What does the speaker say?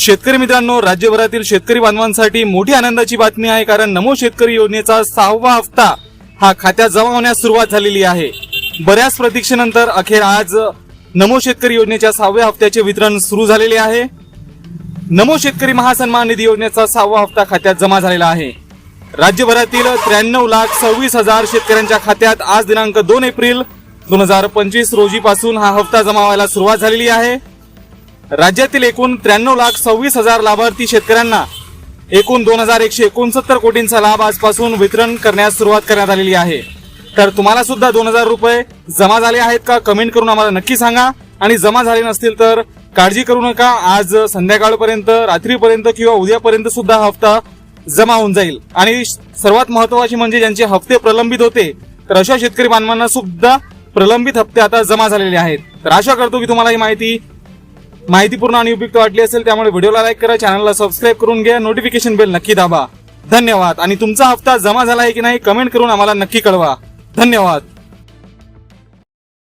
शेतकरी मित्रांनो राज्यभरातील शेतकरी बांधवांसाठी मोठी आनंदाची बातमी आहे कारण नमो शेतकरी योजनेचा सहावा हप्ता हा खात्यात जमा होण्यास सुरुवात झालेली आहे. बऱ्याच प्रतीक्षेनंतर अखेर आज नमो शेतकरी योजनेच्या सहाव्या हप्त्याचे वितरण सुरू झालेले आहे. नमो शेतकरी महासन्मान निधी योजनेचा सहावा हप्ता खात्यात जमा झालेला आहे. राज्यभरातील त्र्याण्णव लाख सव्वीस हजार शेतकऱ्यांच्या खात्यात आज दिनांक दोन एप्रिल दोन हजार पंचवीस रोजीपासून हा हप्ता जमा व्हायला सुरुवात झालेली आहे. राज्यातील एकूण त्र्याण्णव लाख सव्वीस हजार लाभार्थी शेतकऱ्यांना एकूण दोन हजार एकशे एकोणसत्तर कोटींचा लाभ आजपासून वितरण करण्यास सुरुवात करण्यात आलेली आहे. तर तुम्हाला सुद्धा दोन हजार रुपये जमा झाले आहेत का? कमेंट करून आम्हाला नक्की सांगा. आणि जमा झाले नसतील तर काळजी करू नका. आज संध्याकाळपर्यंत रात्रीपर्यंत किंवा उद्यापर्यंत सुद्धा हप्ता जमा होऊन जाईल. आणि सर्वात महत्वाची म्हणजे ज्यांचे हप्ते प्रलंबित होते तर अशा शेतकरी बांधवांना सुद्धा प्रलंबित हप्ते आता जमा झालेले आहेत. तर आशा करतो की तुम्हाला ही माहिती माहितीपूर्ण आणि उपयुक्त वाटली असेल त्यामुळे व्हिडिओला लाईक करा चॅनलला सबस्क्राईब करून घ्या नोटिफिकेशन बेल नक्की दाबा. धन्यवाद. आणि तुमचा हप्ता जमा झाला आहे की नाही कमेंट करून आम्हाला नक्की कळवा. धन्यवाद.